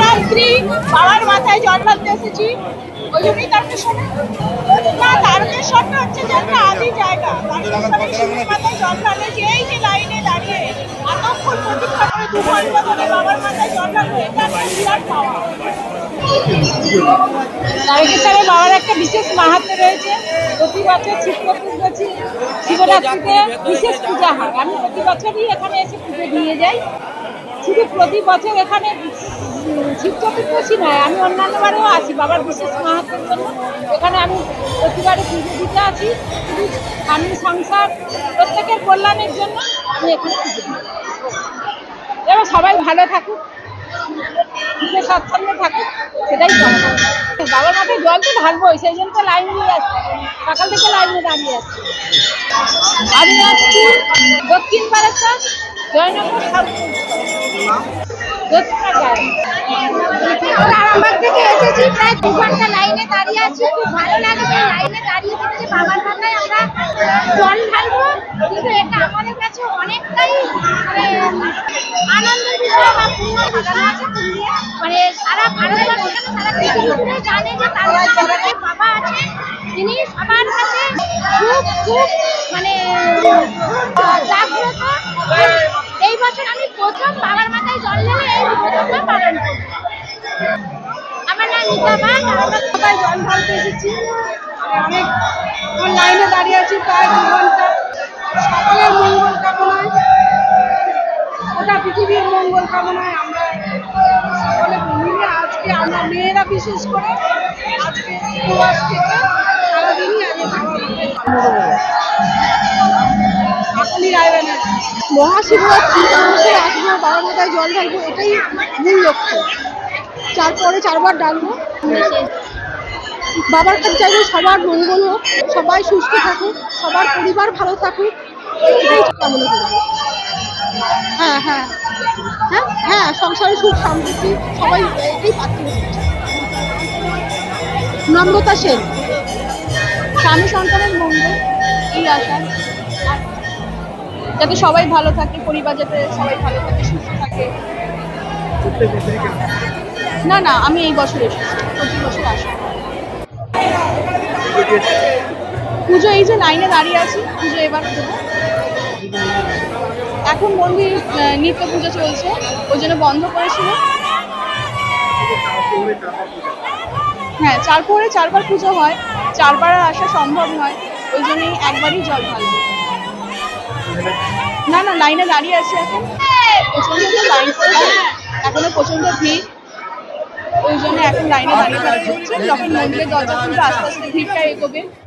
শিবরাত্রি, বাবার মাথায় জল ঢালতে এসেছি। ওই জন্যই না হচ্ছে যে একটা আদি জায়গা। তারকেশ্বরে শিবের মাথায় জল যে এই যে লাইনে দাঁড়িয়ে এতক্ষণ প্রতীক্ষা করে দু ঘণ্টা ধরে বাবার মাথায় জল এটা একটা বিরাট পাওয়া। বাবার একটা বিশেষ মাহাত্ম্য রয়েছে। প্রতি বছর শিব চতুর্দশী শিবরাত্রিতে বিশেষ পূজা হয়। আমি প্রতি বছরই এখানে এসে পুজো দিয়ে যাই। শুধু প্রতি বছর এখানে শিব চতুর্দশী নয়, আমি অন্যান্য বারেও আসি বাবার বিশেষ মাহাত্মের জন্য। এখানে আমি প্রতিবারে পুজো দিতে শুধু স্বামী সংসার প্রত্যেকের কল্যাণের জন্য আমি এখানে পুজো দিই। সবাই ভালো থাকুক, সুখে স্বাচ্ছন্দ্যে থাকুক, সেটাই কামনা বাবার মাথায় জল তো ঢালবোই, সেই জন্য তো লাইন দিয়ে আসছি। সকাল থেকে লাইনে দাঁড়িয়ে আসছি আমি আসছি দক্ষিণ বারাসাত জয়নগর সাউথ দক্ষিণ গায়ে আমরা আরামবাগ দু ঘণ্টা লাইনে দাঁড়িয়ে আছি। লাইনে দাঁড়িয়ে আমরা কিন্তু এটা আমাদের কাছে অনেকটাই মানে মানে খুব মানে জল অনেক লাইনে দাঁড়িয়ে আছি প্রায় ঘণ্টা। সকলের কামনায় পৃথিবীর কামনায় আমরা আজকে আমরা মেয়েরা বিশেষ করে আজকে সারাদিনই আগে মহাশিবরাত্রি অবশ্যই আসব বাবার মাথায় জল ঢালবো, এটাই মূল লক্ষ্য। চারপরে চারবার ডালবো বাবার কাছে চাইব সবার মঙ্গল হোক, সবাই সুস্থ থাকুক, সবার পরিবার ভালো থাকুক। এটাই কামনা করি। হ্যাঁ হ্যাঁ। হ্যাঁ হ্যাঁ সংসারে সুখ সমৃদ্ধি সবাই এটাই পাচ্ছি নম্রতা সেন। স্বামী সন্তানের মঙ্গল, এই আশা। যাতে সবাই ভালো থাকে, পরিবার যাতে সবাই ভালো থাকে, সুস্থ থাকে। না না, আমি এই বছর এসেছি। প্রতি বছর আসা। পুজো, এই যে লাইনে দাঁড়িয়ে আছি, পুজো এবার এখন মন্দির নিত্য পুজো চলছে। ওই জন্য বন্ধ করেছিল। হ্যাঁ চার পরে চারবার পুজো হয়। চারবার আসা সম্ভব নয়। ওই জন্যই একবারই জল ঢালবো। না না, লাইনে দাঁড়িয়ে আছি এখন। লাইন এখনও প্রচণ্ড ভিড়। ওই জন্য এখন লাইনে দাঁড়িয়ে দাঁড়িয়ে যখন মন্দিরের দরজা খুলবে আস্তে আস্তে ভিড়টা এগোবে।